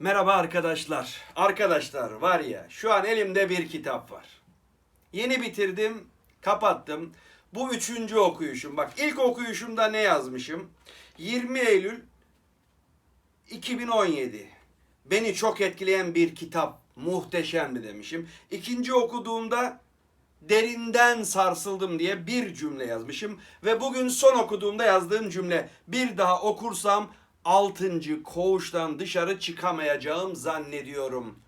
Merhaba arkadaşlar. Arkadaşlar var ya şu an elimde bir kitap var. Yeni bitirdim, kapattım. Bu üçüncü okuyuşum. Bak ilk okuyuşumda ne yazmışım? 20 Eylül 2017. Beni çok etkileyen bir kitap. Muhteşemdi demişim. İkinci okuduğumda derinden sarsıldım diye bir cümle yazmışım. Ve bugün son okuduğumda yazdığım cümle. Bir daha okursam altıncı koğuştan dışarı çıkamayacağım zannediyorum.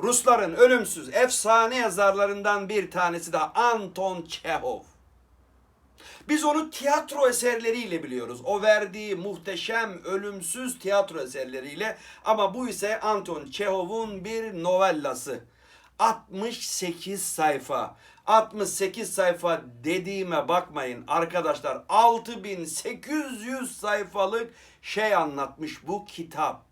Rusların ölümsüz efsane yazarlarından bir tanesi de Anton Çehov. Biz onu tiyatro eserleriyle biliyoruz. O verdiği muhteşem ölümsüz tiyatro eserleriyle ama bu ise Anton Çehov'un bir novellası. 68 sayfa. 68 sayfa dediğime bakmayın arkadaşlar. 6800 sayfalık şey anlatmış bu kitap.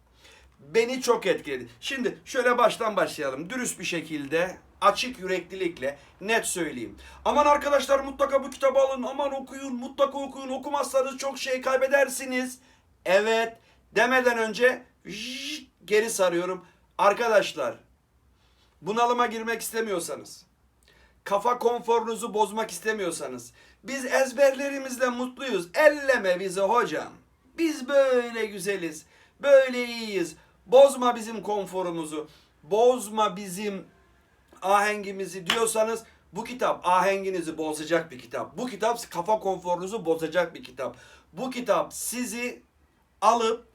Beni çok etkiledi. Şimdi şöyle baştan başlayalım. Dürüst bir şekilde, açık yüreklilikle net söyleyeyim. Aman arkadaşlar mutlaka bu kitabı alın. Aman okuyun, mutlaka okuyun. Okumazsanız çok şey kaybedersiniz. Evet. Demeden önce jjt, geri sarıyorum. Arkadaşlar, bunalıma girmek istemiyorsanız, kafa konforunuzu bozmak istemiyorsanız, biz ezberlerimizle mutluyuz. Elleme bizi hocam. Biz böyle güzeliz. Böyle iyiyiz. Bozma bizim konforumuzu. Bozma bizim ahengimizi diyorsanız bu kitap ahenginizi bozacak bir kitap. Bu kitap kafa konforunuzu bozacak bir kitap. Bu kitap sizi alıp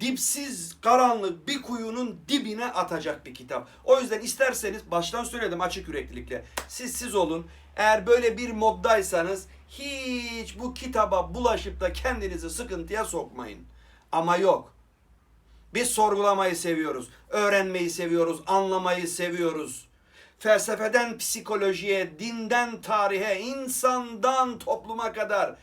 dipsiz karanlık bir kuyunun dibine atacak bir kitap. O yüzden isterseniz baştan söyledim açık yüreklilikle. Siz siz olun. Eğer böyle bir moddaysanız hiç bu kitaba bulaşıp da kendinizi sıkıntıya sokmayın. Ama yok. Biz sorgulamayı seviyoruz. Öğrenmeyi seviyoruz. Anlamayı seviyoruz. Felsefeden psikolojiye, dinden tarihe, insandan topluma kadar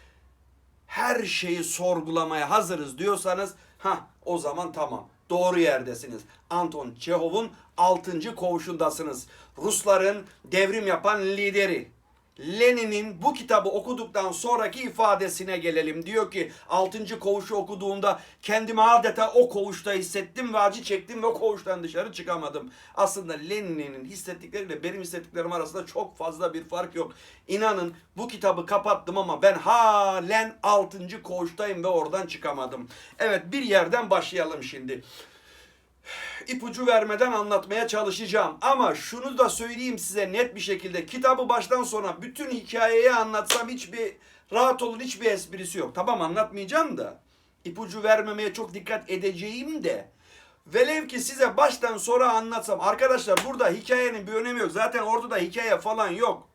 her şeyi sorgulamaya hazırız diyorsanız ha o zaman tamam. Doğru yerdesiniz. Anton Çehov'un 6. koğuşundasınız. Rusların devrim yapan lideri. Lenin'in bu kitabı okuduktan sonraki ifadesine gelelim. Diyor ki 6. koğuşu okuduğumda kendimi adeta o koğuşta hissettim ve acı çektim ve o koğuştan dışarı çıkamadım. Aslında Lenin'in hissettikleriyle benim hissettiklerim arasında çok fazla bir fark yok. İnanın bu kitabı kapattım ama ben halen 6. koğuştayım ve oradan çıkamadım. Evet bir yerden başlayalım şimdi ipucu vermeden anlatmaya çalışacağım. Ama şunu da söyleyeyim size net bir şekilde. Kitabı baştan sona bütün hikayeyi anlatsam hiçbir rahat olun hiçbir esprisi yok. Tamam anlatmayacağım da. ipucu vermemeye çok dikkat edeceğim de. Velev ki size baştan sonra anlatsam. Arkadaşlar burada hikayenin bir önemi yok. Zaten orada da hikaye falan yok.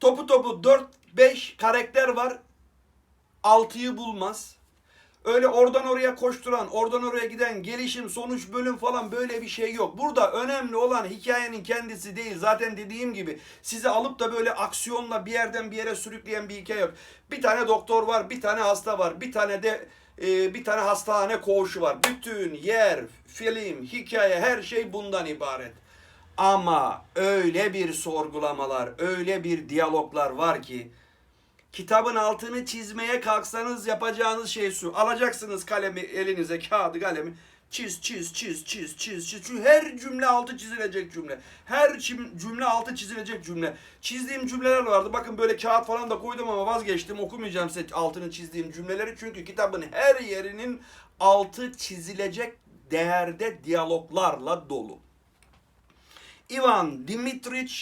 Topu topu 4-5 karakter var. 6'yı bulmaz. Öyle oradan oraya koşturan, oradan oraya giden gelişim, sonuç, bölüm falan böyle bir şey yok. Burada önemli olan hikayenin kendisi değil. Zaten dediğim gibi sizi alıp da böyle aksiyonla bir yerden bir yere sürükleyen bir hikaye yok. Bir tane doktor var, bir tane hasta var, bir tane de e, bir tane hastane koğuşu var. Bütün yer, film, hikaye her şey bundan ibaret. Ama öyle bir sorgulamalar, öyle bir diyaloglar var ki kitabın altını çizmeye kalksanız yapacağınız şey şu. Alacaksınız kalemi elinize, kağıdı, kalemi. Çiz, çiz, çiz, çiz, çiz, çiz. Çünkü her cümle altı çizilecek cümle. Her cümle altı çizilecek cümle. Çizdiğim cümleler vardı. Bakın böyle kağıt falan da koydum ama vazgeçtim. Okumayacağım size altını çizdiğim cümleleri. Çünkü kitabın her yerinin altı çizilecek değerde diyaloglarla dolu. Ivan Dimitrich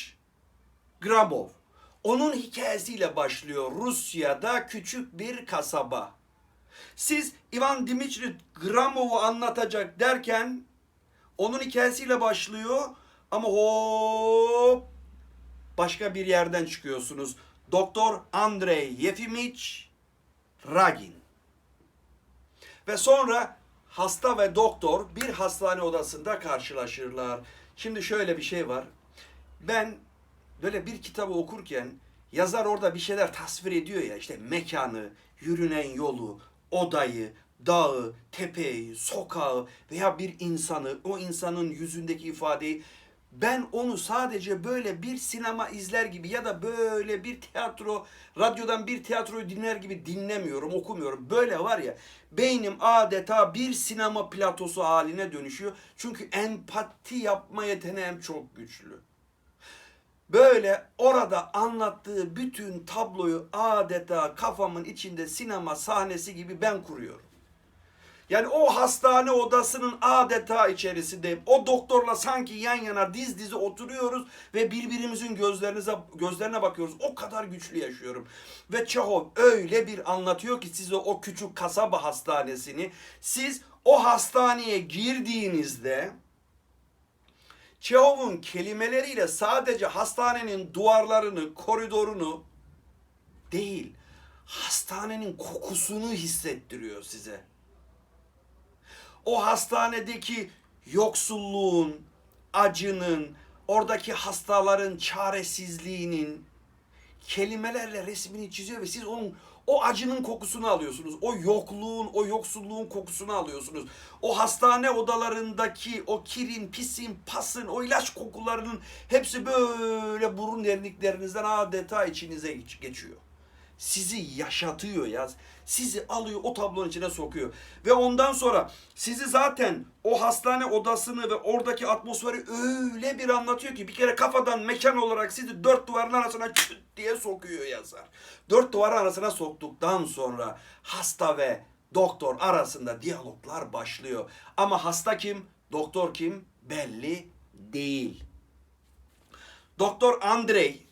Grabov. Onun hikayesiyle başlıyor Rusya'da küçük bir kasaba. Siz Ivan Dimitrich Gramov'u anlatacak derken onun hikayesiyle başlıyor ama hop başka bir yerden çıkıyorsunuz. Doktor Andrei Yefimich Ragin. Ve sonra hasta ve doktor bir hastane odasında karşılaşırlar. Şimdi şöyle bir şey var. Ben böyle bir kitabı okurken yazar orada bir şeyler tasvir ediyor ya işte mekanı, yürünen yolu, odayı, dağı, tepeyi, sokağı veya bir insanı, o insanın yüzündeki ifadeyi Ben onu sadece böyle bir sinema izler gibi ya da böyle bir tiyatro, radyodan bir tiyatroyu dinler gibi dinlemiyorum, okumuyorum. Böyle var ya beynim adeta bir sinema platosu haline dönüşüyor. Çünkü empati yapma yeteneğim çok güçlü. Böyle orada anlattığı bütün tabloyu adeta kafamın içinde sinema sahnesi gibi ben kuruyorum. Yani o hastane odasının adeta içerisindeyim. O doktorla sanki yan yana diz dize oturuyoruz ve birbirimizin gözlerinize gözlerine bakıyoruz. O kadar güçlü yaşıyorum. Ve Çehov öyle bir anlatıyor ki size o küçük kasaba hastanesini. Siz o hastaneye girdiğinizde Çehov'un kelimeleriyle sadece hastanenin duvarlarını, koridorunu değil, hastanenin kokusunu hissettiriyor size. O hastanedeki yoksulluğun, acının, oradaki hastaların çaresizliğinin kelimelerle resmini çiziyor ve siz onun o acının kokusunu alıyorsunuz. O yokluğun, o yoksulluğun kokusunu alıyorsunuz. O hastane odalarındaki o kirin, pisin, pasın, o ilaç kokularının hepsi böyle burun derinliklerinizden adeta içinize geçiyor sizi yaşatıyor ya. Sizi alıyor o tablonun içine sokuyor. Ve ondan sonra sizi zaten o hastane odasını ve oradaki atmosferi öyle bir anlatıyor ki bir kere kafadan mekan olarak sizi dört duvarın arasına çıt diye sokuyor yazar. Dört duvar arasına soktuktan sonra hasta ve doktor arasında diyaloglar başlıyor. Ama hasta kim, doktor kim belli değil. Doktor Andrei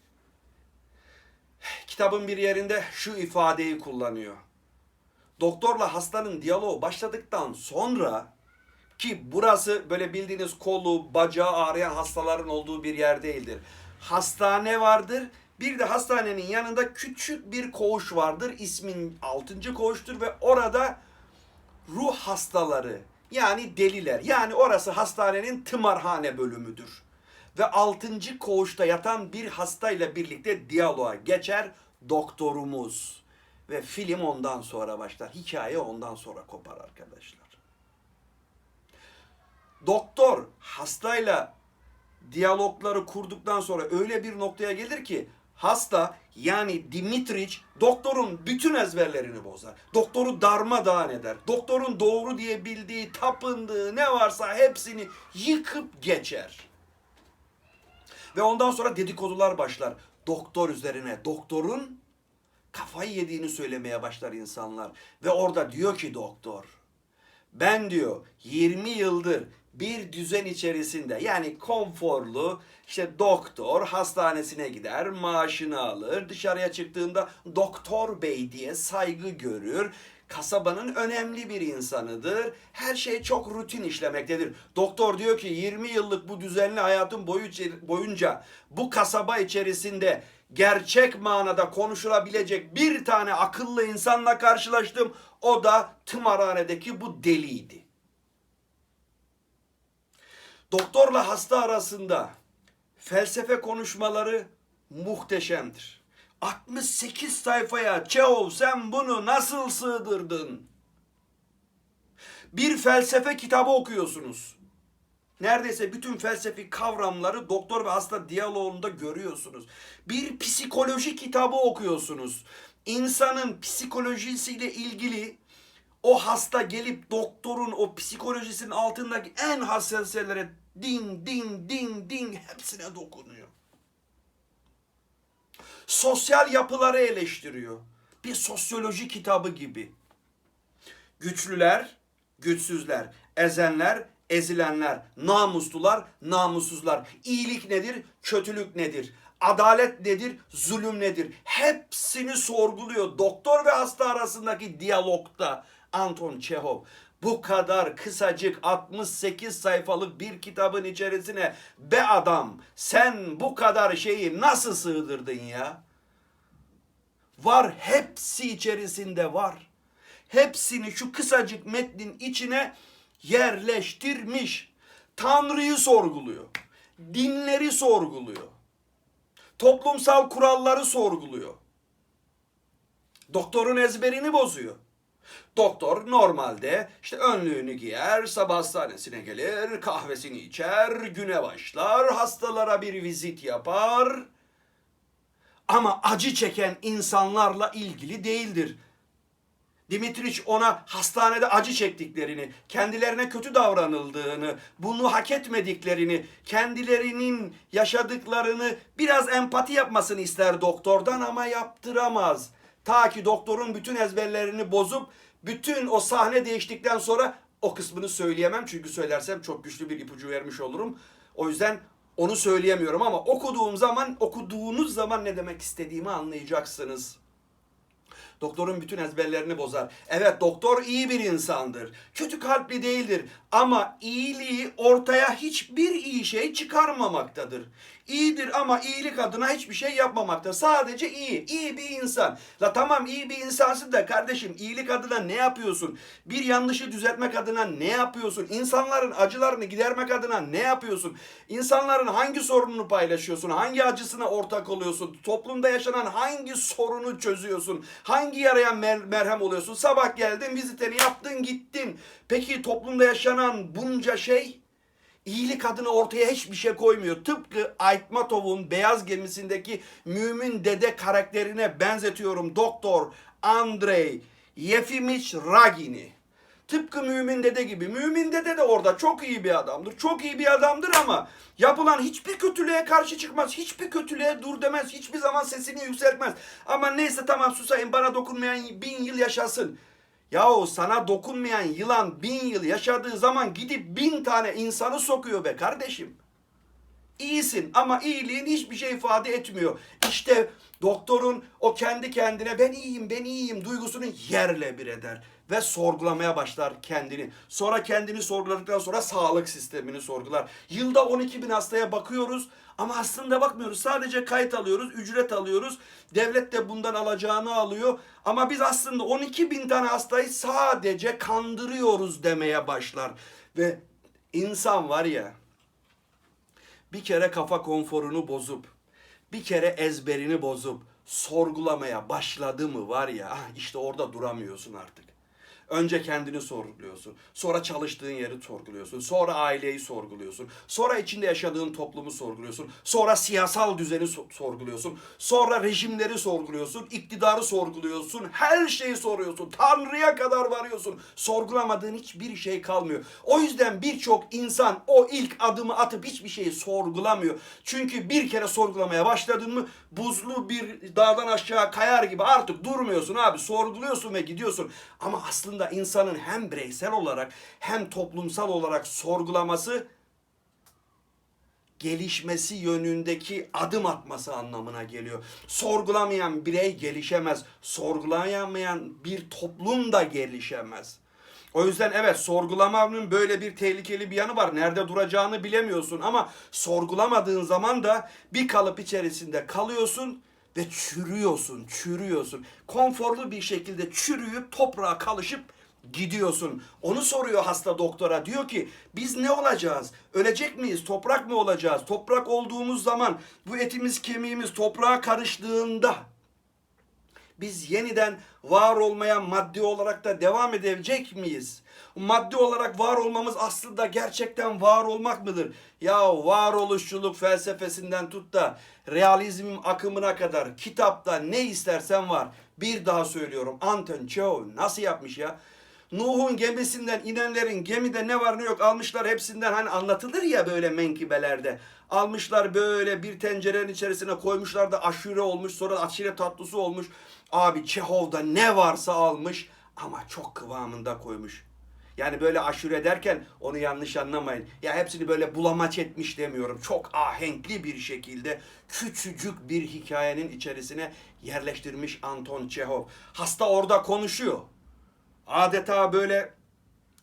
kitabın bir yerinde şu ifadeyi kullanıyor. Doktorla hastanın diyaloğu başladıktan sonra ki burası böyle bildiğiniz kolu, bacağı ağrıyan hastaların olduğu bir yer değildir. Hastane vardır. Bir de hastanenin yanında küçük bir koğuş vardır. İsmin 6. koğuştur ve orada ruh hastaları yani deliler yani orası hastanenin tımarhane bölümüdür. Ve 6. koğuşta yatan bir hastayla birlikte diyaloğa geçer doktorumuz. Ve film ondan sonra başlar. Hikaye ondan sonra kopar arkadaşlar. Doktor hastayla diyalogları kurduktan sonra öyle bir noktaya gelir ki hasta yani Dimitriç doktorun bütün ezberlerini bozar. Doktoru darmadağın eder. Doktorun doğru diye bildiği, tapındığı ne varsa hepsini yıkıp geçer. Ve ondan sonra dedikodular başlar. Doktor üzerine. Doktorun kafayı yediğini söylemeye başlar insanlar. Ve orada diyor ki doktor. Ben diyor 20 yıldır bir düzen içerisinde yani konforlu işte doktor hastanesine gider maaşını alır dışarıya çıktığında doktor bey diye saygı görür kasabanın önemli bir insanıdır. Her şey çok rutin işlemektedir. Doktor diyor ki 20 yıllık bu düzenli hayatım boyu boyunca bu kasaba içerisinde gerçek manada konuşulabilecek bir tane akıllı insanla karşılaştım. O da tımarhanedeki bu deliydi. Doktorla hasta arasında felsefe konuşmaları muhteşemdir. 68 sayfaya Çehov sen bunu nasıl sığdırdın? Bir felsefe kitabı okuyorsunuz. Neredeyse bütün felsefi kavramları doktor ve hasta diyaloğunda görüyorsunuz. Bir psikoloji kitabı okuyorsunuz. İnsanın psikolojisiyle ilgili o hasta gelip doktorun o psikolojisinin altındaki en hassas din din din din hepsine dokunuyor sosyal yapıları eleştiriyor. Bir sosyoloji kitabı gibi. Güçlüler, güçsüzler, ezenler, ezilenler, namuslular, namussuzlar. İyilik nedir, kötülük nedir? Adalet nedir, zulüm nedir? Hepsini sorguluyor. Doktor ve hasta arasındaki diyalogda Anton Çehov bu kadar kısacık 68 sayfalık bir kitabın içerisine be adam sen bu kadar şeyi nasıl sığdırdın ya? Var hepsi içerisinde var. Hepsini şu kısacık metnin içine yerleştirmiş. Tanrı'yı sorguluyor. Dinleri sorguluyor. Toplumsal kuralları sorguluyor. Doktorun ezberini bozuyor. Doktor normalde işte önlüğünü giyer, sabah hastanesine gelir, kahvesini içer, güne başlar, hastalara bir vizit yapar. Ama acı çeken insanlarla ilgili değildir. Dimitriç ona hastanede acı çektiklerini, kendilerine kötü davranıldığını, bunu hak etmediklerini, kendilerinin yaşadıklarını biraz empati yapmasını ister doktordan ama yaptıramaz. Ta ki doktorun bütün ezberlerini bozup bütün o sahne değiştikten sonra o kısmını söyleyemem. Çünkü söylersem çok güçlü bir ipucu vermiş olurum. O yüzden onu söyleyemiyorum ama okuduğum zaman, okuduğunuz zaman ne demek istediğimi anlayacaksınız. Doktorun bütün ezberlerini bozar. Evet doktor iyi bir insandır. Kötü kalpli değildir. Ama iyiliği ortaya hiçbir iyi şey çıkarmamaktadır. İyidir ama iyilik adına hiçbir şey yapmamaktadır. Sadece iyi. iyi bir insan. La tamam iyi bir insansın da kardeşim iyilik adına ne yapıyorsun? Bir yanlışı düzeltmek adına ne yapıyorsun? İnsanların acılarını gidermek adına ne yapıyorsun? İnsanların hangi sorununu paylaşıyorsun? Hangi acısına ortak oluyorsun? Toplumda yaşanan hangi sorunu çözüyorsun? Hangi yaraya mer- merhem oluyorsun? Sabah geldin, vizitini yaptın, gittin. Peki toplumda yaşanan bunca şey iyilik adına ortaya hiçbir şey koymuyor. Tıpkı Aytmatov'un Beyaz Gemisi'ndeki mümin dede karakterine benzetiyorum. Doktor Andrei Yefimich Ragini. Tıpkı Mümin Dede gibi. Mümin Dede de orada çok iyi bir adamdır. Çok iyi bir adamdır ama yapılan hiçbir kötülüğe karşı çıkmaz. Hiçbir kötülüğe dur demez. Hiçbir zaman sesini yükseltmez. Ama neyse tamam susayım bana dokunmayan bin yıl yaşasın. Yahu sana dokunmayan yılan bin yıl yaşadığı zaman gidip bin tane insanı sokuyor be kardeşim. İyisin ama iyiliğin hiçbir şey ifade etmiyor. İşte doktorun o kendi kendine ben iyiyim ben iyiyim duygusunu yerle bir eder. Ve sorgulamaya başlar kendini. Sonra kendini sorguladıktan sonra sağlık sistemini sorgular. Yılda 12 bin hastaya bakıyoruz ama aslında bakmıyoruz. Sadece kayıt alıyoruz, ücret alıyoruz. Devlet de bundan alacağını alıyor. Ama biz aslında 12 bin tane hastayı sadece kandırıyoruz demeye başlar. Ve insan var ya bir kere kafa konforunu bozup, bir kere ezberini bozup sorgulamaya başladı mı var ya ah işte orada duramıyorsun artık. Önce kendini sorguluyorsun. Sonra çalıştığın yeri sorguluyorsun. Sonra aileyi sorguluyorsun. Sonra içinde yaşadığın toplumu sorguluyorsun. Sonra siyasal düzeni so- sorguluyorsun. Sonra rejimleri sorguluyorsun. iktidarı sorguluyorsun. Her şeyi soruyorsun. Tanrı'ya kadar varıyorsun. Sorgulamadığın hiçbir şey kalmıyor. O yüzden birçok insan o ilk adımı atıp hiçbir şeyi sorgulamıyor. Çünkü bir kere sorgulamaya başladın mı buzlu bir dağdan aşağı kayar gibi artık durmuyorsun abi. Sorguluyorsun ve gidiyorsun. Ama aslında insanın hem bireysel olarak hem toplumsal olarak sorgulaması gelişmesi yönündeki adım atması anlamına geliyor. Sorgulamayan birey gelişemez. Sorgulayamayan bir toplum da gelişemez. O yüzden evet sorgulamanın böyle bir tehlikeli bir yanı var. Nerede duracağını bilemiyorsun ama sorgulamadığın zaman da bir kalıp içerisinde kalıyorsun ve çürüyorsun, çürüyorsun. Konforlu bir şekilde çürüyüp toprağa kalışıp gidiyorsun. Onu soruyor hasta doktora. Diyor ki biz ne olacağız? Ölecek miyiz? Toprak mı olacağız? Toprak olduğumuz zaman bu etimiz kemiğimiz toprağa karıştığında biz yeniden var olmaya maddi olarak da devam edebilecek miyiz? Maddi olarak var olmamız aslında gerçekten var olmak mıdır? Ya varoluşçuluk felsefesinden tut da realizm akımına kadar kitapta ne istersen var. Bir daha söylüyorum Anton Çehov nasıl yapmış ya? Nuh'un gemisinden inenlerin gemide ne var ne yok almışlar hepsinden hani anlatılır ya böyle menkibelerde. Almışlar böyle bir tencerenin içerisine koymuşlar da aşure olmuş sonra aşire tatlısı olmuş. Abi Çehov'da ne varsa almış ama çok kıvamında koymuş. Yani böyle aşure derken onu yanlış anlamayın. Ya hepsini böyle bulamaç etmiş demiyorum. Çok ahenkli bir şekilde küçücük bir hikayenin içerisine yerleştirmiş Anton Çehov. Hasta orada konuşuyor adeta böyle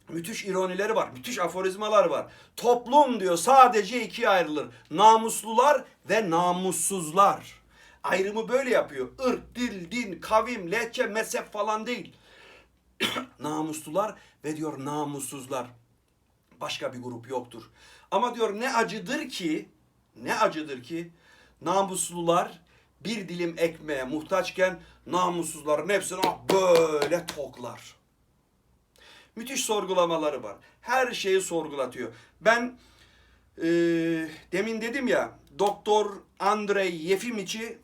müthiş ironileri var, müthiş aforizmalar var. Toplum diyor sadece ikiye ayrılır. Namuslular ve namussuzlar. Ayrımı böyle yapıyor. Irk, dil, din, kavim, lehçe, mezhep falan değil. Namuslular ve diyor namussuzlar. Başka bir grup yoktur. Ama diyor ne acıdır ki, ne acıdır ki namuslular bir dilim ekmeğe muhtaçken namussuzların hepsini ah böyle toklar. Müthiş sorgulamaları var. Her şeyi sorgulatıyor. Ben e, demin dedim ya Doktor Andrei Yefimiç'i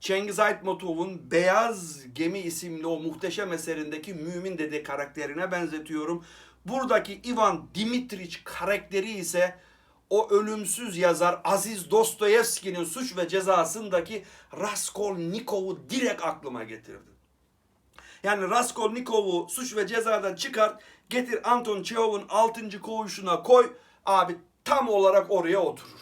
Cengiz Aytmatov'un Beyaz Gemi isimli o muhteşem eserindeki Mümin Dede karakterine benzetiyorum. Buradaki Ivan Dimitrich karakteri ise o ölümsüz yazar Aziz Dostoyevski'nin Suç ve Cezası'ndaki Raskolnikov'u direkt aklıma getirdi. Yani Raskolnikov'u Suç ve Ceza'dan çıkart, getir Anton Çehov'un 6. koğuşuna koy, abi tam olarak oraya oturur.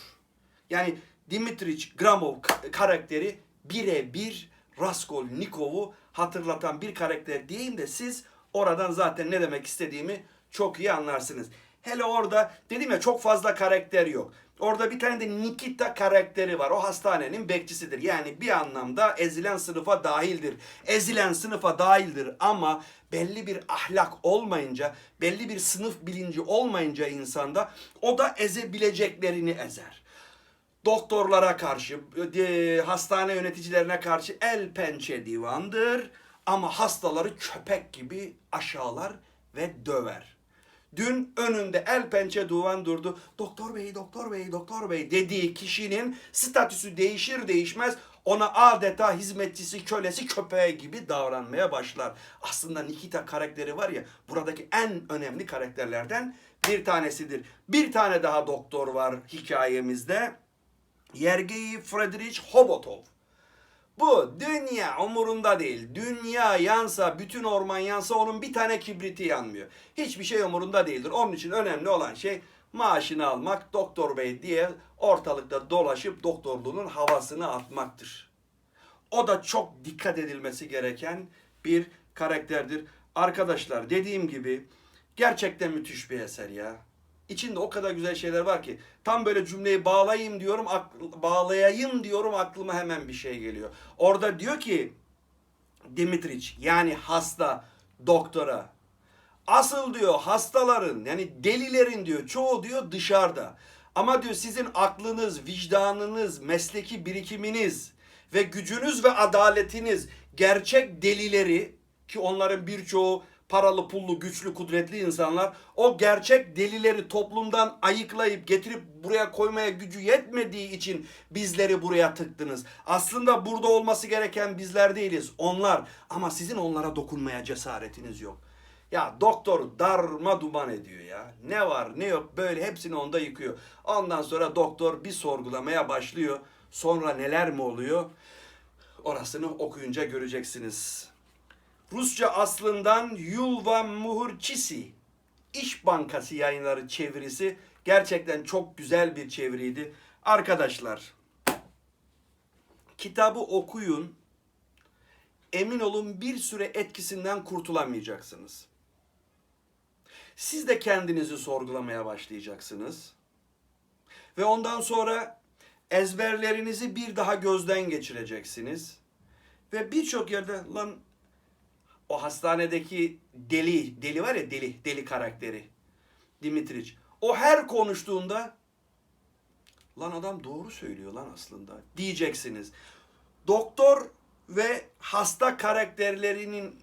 Yani Dimitrich Gramov karakteri birebir Raskolnikov'u hatırlatan bir karakter diyeyim de siz oradan zaten ne demek istediğimi çok iyi anlarsınız. Hele orada dedim ya çok fazla karakter yok. Orada bir tane de Nikita karakteri var. O hastanenin bekçisidir. Yani bir anlamda ezilen sınıfa dahildir. Ezilen sınıfa dahildir ama belli bir ahlak olmayınca, belli bir sınıf bilinci olmayınca insanda o da ezebileceklerini ezer doktorlara karşı, e, hastane yöneticilerine karşı el pençe divandır ama hastaları köpek gibi aşağılar ve döver. Dün önünde el pençe divan durdu. Doktor bey, doktor bey, doktor bey dediği kişinin statüsü değişir değişmez ona adeta hizmetçisi, kölesi, köpeği gibi davranmaya başlar. Aslında Nikita karakteri var ya buradaki en önemli karakterlerden bir tanesidir. Bir tane daha doktor var hikayemizde. Yergeyi Friedrich Hobotov. Bu dünya umurunda değil. Dünya yansa, bütün orman yansa onun bir tane kibriti yanmıyor. Hiçbir şey umurunda değildir. Onun için önemli olan şey maaşını almak, doktor bey diye ortalıkta dolaşıp doktorluğunun havasını atmaktır. O da çok dikkat edilmesi gereken bir karakterdir. Arkadaşlar dediğim gibi gerçekten müthiş bir eser ya. İçinde o kadar güzel şeyler var ki tam böyle cümleyi bağlayayım diyorum, bağlayayım diyorum aklıma hemen bir şey geliyor. Orada diyor ki Dimitrich yani hasta doktora asıl diyor hastaların yani delilerin diyor çoğu diyor dışarıda. Ama diyor sizin aklınız, vicdanınız, mesleki birikiminiz ve gücünüz ve adaletiniz gerçek delileri ki onların birçoğu paralı, pullu, güçlü, kudretli insanlar o gerçek delileri toplumdan ayıklayıp getirip buraya koymaya gücü yetmediği için bizleri buraya tıktınız. Aslında burada olması gereken bizler değiliz, onlar. Ama sizin onlara dokunmaya cesaretiniz yok. Ya doktor darma duman ediyor ya. Ne var ne yok böyle hepsini onda yıkıyor. Ondan sonra doktor bir sorgulamaya başlıyor. Sonra neler mi oluyor? Orasını okuyunca göreceksiniz. Rusça aslından Yulva Muhurçisi İş Bankası yayınları çevirisi gerçekten çok güzel bir çeviriydi. Arkadaşlar kitabı okuyun. Emin olun bir süre etkisinden kurtulamayacaksınız. Siz de kendinizi sorgulamaya başlayacaksınız. Ve ondan sonra ezberlerinizi bir daha gözden geçireceksiniz. Ve birçok yerde lan o hastanedeki deli, deli var ya deli, deli karakteri. Dimitrich. O her konuştuğunda lan adam doğru söylüyor lan aslında diyeceksiniz. Doktor ve hasta karakterlerinin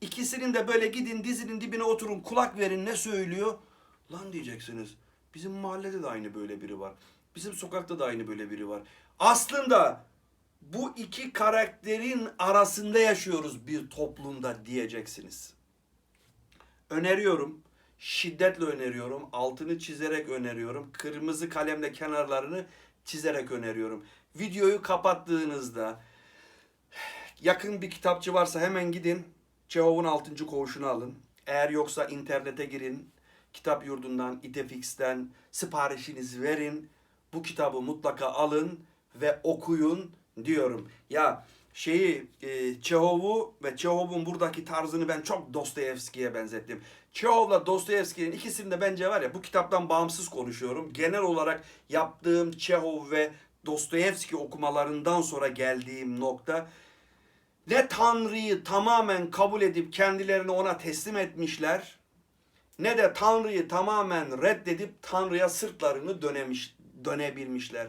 ikisinin de böyle gidin dizinin dibine oturun kulak verin ne söylüyor. Lan diyeceksiniz. Bizim mahallede de aynı böyle biri var. Bizim sokakta da aynı böyle biri var. Aslında bu iki karakterin arasında yaşıyoruz bir toplumda diyeceksiniz. Öneriyorum. Şiddetle öneriyorum. Altını çizerek öneriyorum. Kırmızı kalemle kenarlarını çizerek öneriyorum. Videoyu kapattığınızda yakın bir kitapçı varsa hemen gidin. Çehov'un 6. koğuşunu alın. Eğer yoksa internete girin. Kitap yurdundan, İtefix'ten siparişinizi verin. Bu kitabı mutlaka alın ve okuyun diyorum. Ya şeyi e, Çehov'u ve Çehov'un buradaki tarzını ben çok Dostoyevski'ye benzettim. Çehov'la Dostoyevski'nin ikisini de bence var ya bu kitaptan bağımsız konuşuyorum. Genel olarak yaptığım Çehov ve Dostoyevski okumalarından sonra geldiğim nokta ne Tanrı'yı tamamen kabul edip kendilerini ona teslim etmişler ne de Tanrı'yı tamamen reddedip Tanrı'ya sırtlarını dönemiş, dönebilmişler.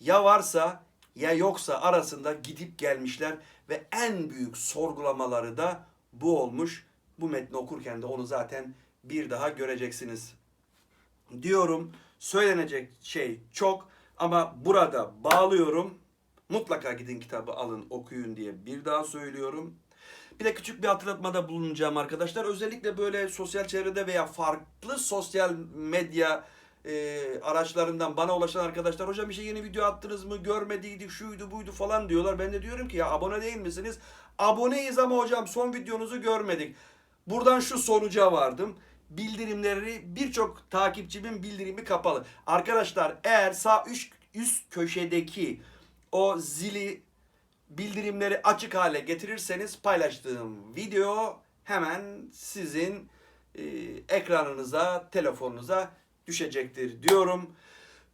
Ya varsa ya yoksa arasında gidip gelmişler ve en büyük sorgulamaları da bu olmuş Bu metni okurken de onu zaten bir daha göreceksiniz. Diyorum söylenecek şey çok ama burada bağlıyorum. Mutlaka gidin kitabı alın okuyun diye bir daha söylüyorum. Bir de küçük bir hatırlatmada bulunacağım arkadaşlar. Özellikle böyle sosyal çevrede veya farklı sosyal medya e, araçlarından bana ulaşan arkadaşlar hocam işte yeni video attınız mı görmediydik şuydu buydu falan diyorlar. Ben de diyorum ki ya abone değil misiniz? Aboneyiz ama hocam son videonuzu görmedik. Buradan şu sonuca vardım. Bildirimleri birçok takipçimin bildirimi kapalı. Arkadaşlar eğer sağ üst, üst köşedeki o zili bildirimleri açık hale getirirseniz paylaştığım video hemen sizin e, ekranınıza, telefonunuza düşecektir diyorum.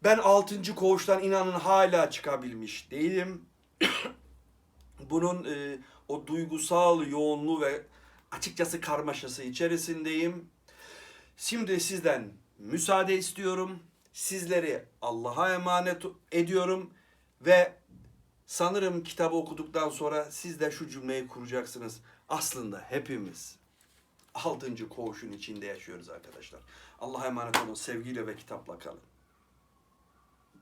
Ben 6. koğuştan inanın hala çıkabilmiş değilim. Bunun e, o duygusal yoğunluğu ve açıkçası karmaşası içerisindeyim. Şimdi sizden müsaade istiyorum. Sizleri Allah'a emanet ediyorum ve sanırım kitabı okuduktan sonra siz de şu cümleyi kuracaksınız. Aslında hepimiz altıncı koğuşun içinde yaşıyoruz arkadaşlar. Allah'a emanet olun. Sevgiyle ve kitapla kalın.